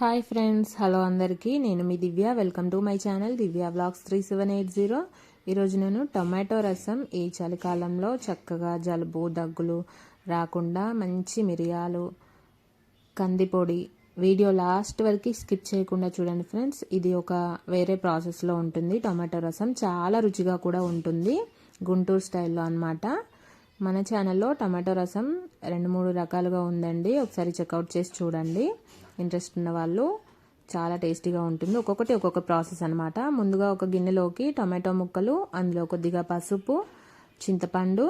Hi friends hello అందరికీ. నేను మీ Divya. Welcome to my channel Divya blogs three seven eight zero. ఈరోజు నేను tomato రసం ఈ చలికాలంలో చక్కగా జలుబు దగ్గులు రాకుండా మంచి మిరియాలు కందిపొడి వీడియో లాస్ట్ వరకు స్కిప్ చేయకుండా చూడండి ఫ్రెండ్స్. ఇది ఒక వేరే ప్రాసెస్లో ఉంటుంది. టొమాటో రసం చాలా రుచిగా కూడా ఉంటుంది. గుంటూరు స్టైల్లో అనమాట మన ఛానల్లో టమాటో రసం రెండు మూడు రకాలుగా ఉందండి. ఒకసారి చెక్అవుట్ చేసి చూడండి. ఇంట్రెస్ట్ ఉన్న వాళ్ళు చాలా టేస్టీగా ఉంటుంది. ఒక్కొక్కటి ఒక్కొక్క ప్రాసెస్ అనమాట ముందుగా ఒక గిన్నెలోకి టమాటో ముక్కలు అందులో కొద్దిగా పసుపు చింతపండు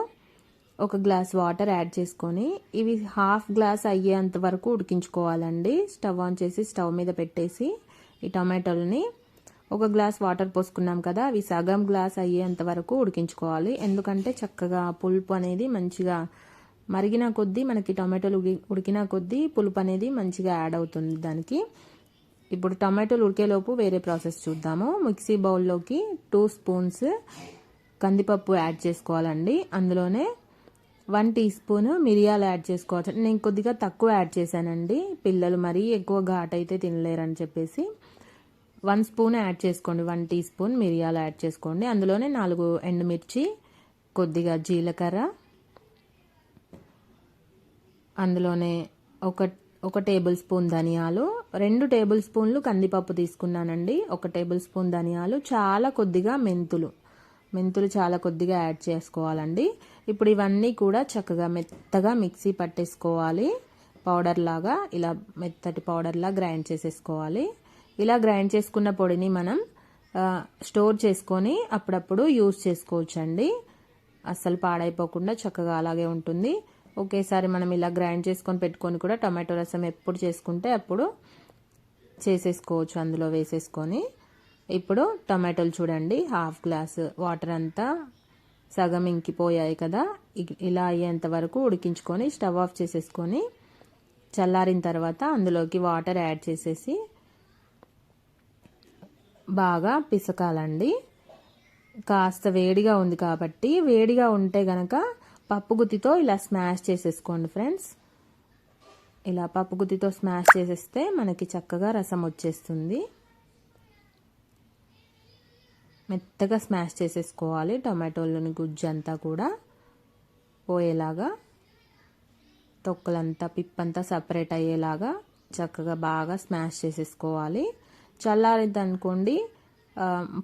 ఒక గ్లాస్ వాటర్ యాడ్ చేసుకొని ఇవి హాఫ్ గ్లాస్ అయ్యేంత వరకు ఉడికించుకోవాలండి. స్టవ్ ఆన్ చేసి స్టవ్ మీద పెట్టేసి ఈ టమాటోలని ఒక గ్లాస్ వాటర్ పోసుకున్నాం కదా అవి సగం గ్లాస్ అయ్యేంత వరకు ఉడికించుకోవాలి. ఎందుకంటే చక్కగా పులుపు అనేది మంచిగా మరిగిన కొద్దీ మనకి టమాటోలు ఉడికిన కొద్దీ పులుపు అనేది మంచిగా యాడ్ అవుతుంది దానికి. ఇప్పుడు టమాటోలు ఉడికేలోపు వేరే ప్రాసెస్ చూద్దాము. మిక్సీ బౌల్లోకి టూ స్పూన్స్ కందిపప్పు యాడ్ చేసుకోవాలండి. అందులోనే వన్ టీ స్పూన్ మిరియాలు యాడ్ చేసుకోవచ్చు. నేను కొద్దిగా తక్కువ యాడ్ చేశానండి. పిల్లలు మరీ ఎక్కువ ఘాట్ అయితే తినలేరని చెప్పేసి వన్ స్పూన్ యాడ్ చేసుకోండి. వన్ టీ స్పూన్ మిరియాలు యాడ్ చేసుకోండి. అందులోనే నాలుగు ఎండుమిర్చి కొద్దిగా జీలకర్ర అందులోనే ఒక ఒక టేబుల్ స్పూన్ ధనియాలు రెండు టేబుల్ స్పూన్లు కందిపప్పు తీసుకున్నానండి. ఒక టేబుల్ స్పూన్ ధనియాలు చాలా కొద్దిగా మెంతులు. మెంతులు చాలా కొద్దిగా యాడ్ చేసుకోవాలండి. ఇప్పుడు ఇవన్నీ కూడా చక్కగా మెత్తగా మిక్సీ పట్టేసుకోవాలి. పౌడర్ లాగా ఇలా మెత్తటి పౌడర్లా గ్రైండ్ చేసేసుకోవాలి. ఇలా గ్రైండ్ చేసుకున్న పొడిని మనం స్టోర్ చేసుకొని అప్పుడప్పుడు యూస్ చేసుకోవచ్చండి. అస్సలు పాడైపోకుండా చక్కగా అలాగే ఉంటుంది. ఒకేసారి మనం ఇలా గ్రైండ్ చేసుకొని పెట్టుకొని కూడా టమాటో రసం ఎప్పుడు చేసుకుంటే అప్పుడు చేసేసుకోవచ్చు అందులో వేసేసుకొని. ఇప్పుడు టమాటోలు చూడండి హాఫ్ గ్లాస్ వాటర్ అంతా సగం ఇంకిపోయాయి కదా. ఇలా అయ్యేంత వరకు ఉడికించుకొని స్టవ్ ఆఫ్ చేసేసుకొని చల్లారిన తర్వాత అందులోకి వాటర్ యాడ్ చేసేసి బాగా పిసకాలండి. కాస్త వేడిగా ఉంది కాబట్టి వేడిగా ఉంటే గనక పప్పు గుత్తితో ఇలా స్మాష్ చేసేసుకోండి ఫ్రెండ్స్. ఇలా పప్పు గుత్తితో స్మాష్ చేసేస్తే మనకి చక్కగా రసం వచ్చేస్తుంది. మెత్తగా స్మాష్ చేసేసుకోవాలి టమాటోలోని గుజ్జు అంతా కూడా పోయేలాగా. తొక్కలంతా పిప్పంతా సపరేట్ అయ్యేలాగా చక్కగా బాగా స్మాష్ చేసేసుకోవాలి. చల్లారింది అనుకోండి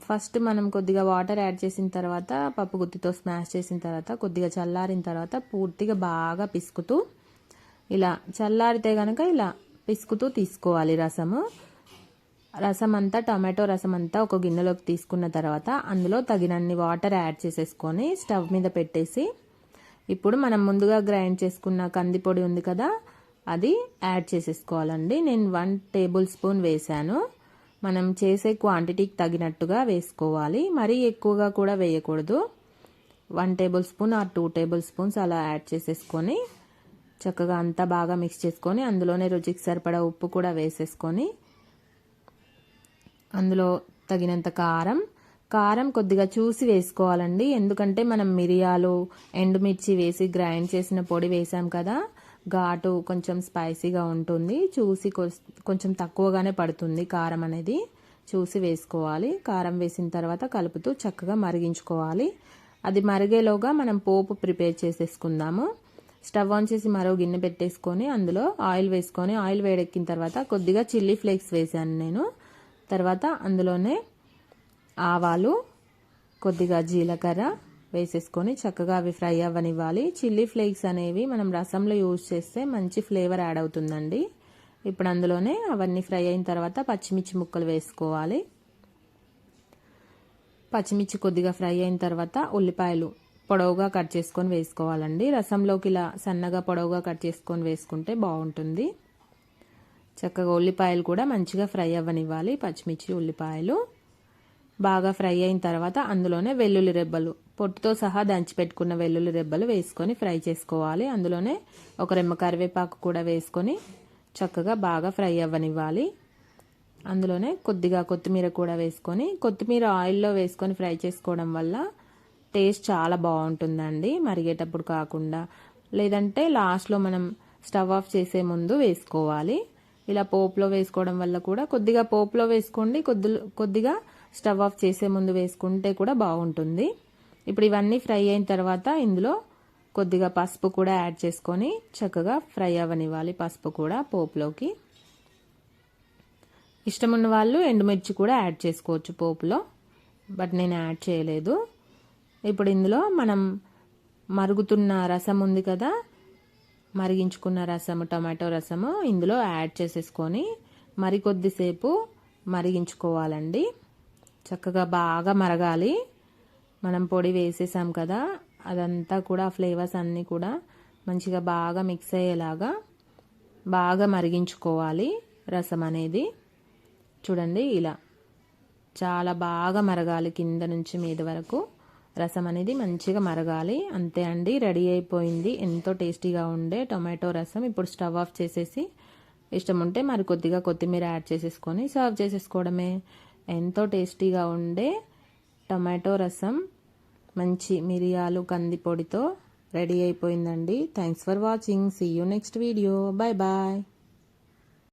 ఫస్ట్ మనం కొద్దిగా వాటర్ యాడ్ చేసిన తర్వాత పప్పు గుత్తితో స్మాష్ చేసిన తర్వాత కొద్దిగా చల్లారిన తర్వాత పూర్తిగా బాగా పిసుకుతూ ఇలా చల్లారితే కనుక ఇలా పిసుకుతూ తీసుకోవాలి రసము. రసం అంతా టమాటో రసం అంతా ఒక గిన్నెలోకి తీసుకున్న తర్వాత అందులో తగినన్ని వాటర్ యాడ్ చేసేసుకొని స్టవ్ మీద పెట్టేసి ఇప్పుడు మనం ముందుగా గ్రైండ్ చేసుకున్న కందిపొడి ఉంది కదా అది యాడ్ చేసేసుకోవాలండి. నేను వన్ టేబుల్ స్పూన్ వేసాను మనం చేసే క్వాంటిటీకి తగినట్టుగా వేసుకోవాలి. మరీ ఎక్కువగా కూడా వేయకూడదు. One tablespoon or two tablespoons అలా యాడ్ చేసేసుకొని చక్కగా అంతా బాగా మిక్స్ చేసుకొని అందులోనే రుచికి సరిపడా ఉప్పు కూడా వేసేసుకొని అందులో తగినంత కారం. కారం కొద్దిగా చూసి వేసుకోవాలండి. ఎందుకంటే మనం మిరియాలు ఎండుమిర్చి వేసి గ్రైండ్ చేసిన పొడి వేసాం కదా ఘాటు కొంచెం స్పైసీగా ఉంటుంది. చూసి కొంచెం తక్కువగానే పడుతుంది కారం అనేది. చూసి వేసుకోవాలి. కారం వేసిన తర్వాత కలుపుతూ చక్కగా మరిగించుకోవాలి. అది మరిగేలోగా మనం పోపు ప్రిపేర్ చేసేసుకుందాము. స్టవ్ ఆన్ చేసి మరో గిన్నె పెట్టేసుకొని అందులో ఆయిల్ వేసుకొని ఆయిల్ వేడెక్కిన తర్వాత కొద్దిగా చిల్లీ ఫ్లేక్స్ వేసాను నేను. తర్వాత అందులోనే ఆవాలు కొద్దిగా జీలకర్ర వేసేసుకొని చక్కగా అవి ఫ్రై అవ్వనివ్వాలి. చిల్లీ ఫ్లేక్స్ అనేవి మనం రసంలో యూజ్ చేస్తే మంచి ఫ్లేవర్ యాడ్ అవుతుందండి. ఇప్పుడు అందులోనే అవన్నీ ఫ్రై అయిన తర్వాత పచ్చిమిర్చి ముక్కలు వేసుకోవాలి. పచ్చిమిర్చి కొద్దిగా ఫ్రై అయిన తర్వాత ఉల్లిపాయలు పొడవుగా కట్ చేసుకొని వేసుకోవాలండి. రసంలోకి ఇలా సన్నగా పొడవుగా కట్ చేసుకొని వేసుకుంటే బాగుంటుంది. చక్కగా ఉల్లిపాయలు కూడా మంచిగా ఫ్రై అవ్వనివ్వాలి. పచ్చిమిర్చి ఉల్లిపాయలు బాగా ఫ్రై అయిన తర్వాత అందులోనే వెల్లుల్లి రెబ్బలు పొట్టుతో సహా దంచి పెట్టుకున్న వెల్లుల్లి రెబ్బలు వేసుకొని ఫ్రై చేసుకోవాలి. అందులోనే ఒక రెమ్మ కరివేపాకు కూడా వేసుకొని చక్కగా బాగా ఫ్రై అవ్వనివ్వాలి. అందులోనే కొద్దిగా కొత్తిమీర కూడా వేసుకొని కొత్తిమీర ఆయిల్లో వేసుకొని ఫ్రై చేసుకోవడం వల్ల టేస్ట్ చాలా బాగుంటుందండి. మరిగేటప్పుడు కాకుండా లేదంటే లాస్ట్లో మనం స్టవ్ ఆఫ్ చేసే ముందు వేసుకోవాలి. ఇలా పోపులో వేసుకోవడం వల్ల కూడా కొద్దిగా పోపులో వేసుకోండి. కొద్ది కొద్దిగా స్టవ్ ఆఫ్ చేసే ముందు వేసుకుంటే కూడా బాగుంటుంది. ఇప్పుడు ఇవన్నీ ఫ్రై అయిన తర్వాత ఇందులో కొద్దిగా పసుపు కూడా యాడ్ చేసుకొని చక్కగా ఫ్రై అవ్వనివ్వాలి పసుపు కూడా పోపులోకి. ఇష్టం వాళ్ళు ఎండుమిర్చి కూడా యాడ్ చేసుకోవచ్చు పోపులో బట్ నేను యాడ్ చేయలేదు. ఇప్పుడు ఇందులో మనం మరుగుతున్న రసం ఉంది కదా మరిగించుకున్న రసము టమాటో రసము ఇందులో యాడ్ చేసేసుకొని మరికొద్దిసేపు మరిగించుకోవాలండి. చక్కగా బాగా మరగాలి. మనం పొడి వేసేసాం కదా అదంతా కూడా ఫ్లేవర్స్ అన్నీ కూడా మంచిగా బాగా మిక్స్ అయ్యేలాగా బాగా మరిగించుకోవాలి రసం అనేది. చూడండి ఇలా. చాలా బాగా మరగాలి కింద నుంచి మీద వరకు. రసం అనేది మంచిగా మరగాలి. అంతే అండి రెడీ అయిపోయింది. ఎంతో టేస్టీగా ఉండే టొమాటో రసం. ఇప్పుడు స్టవ్ ఆఫ్ చేసేసి ఇష్టం ఉంటే మరి కొద్దిగా కొత్తిమీర యాడ్ చేసేసుకొని సర్వ్ చేసేసుకోవడమే. ఎంతో టేస్టీగా ఉండే టొమాటో రసం మంచి మిరియాలు కంది పొడితో రెడీ అయిపోయిందండి. Thanks for watching see you next video bye bye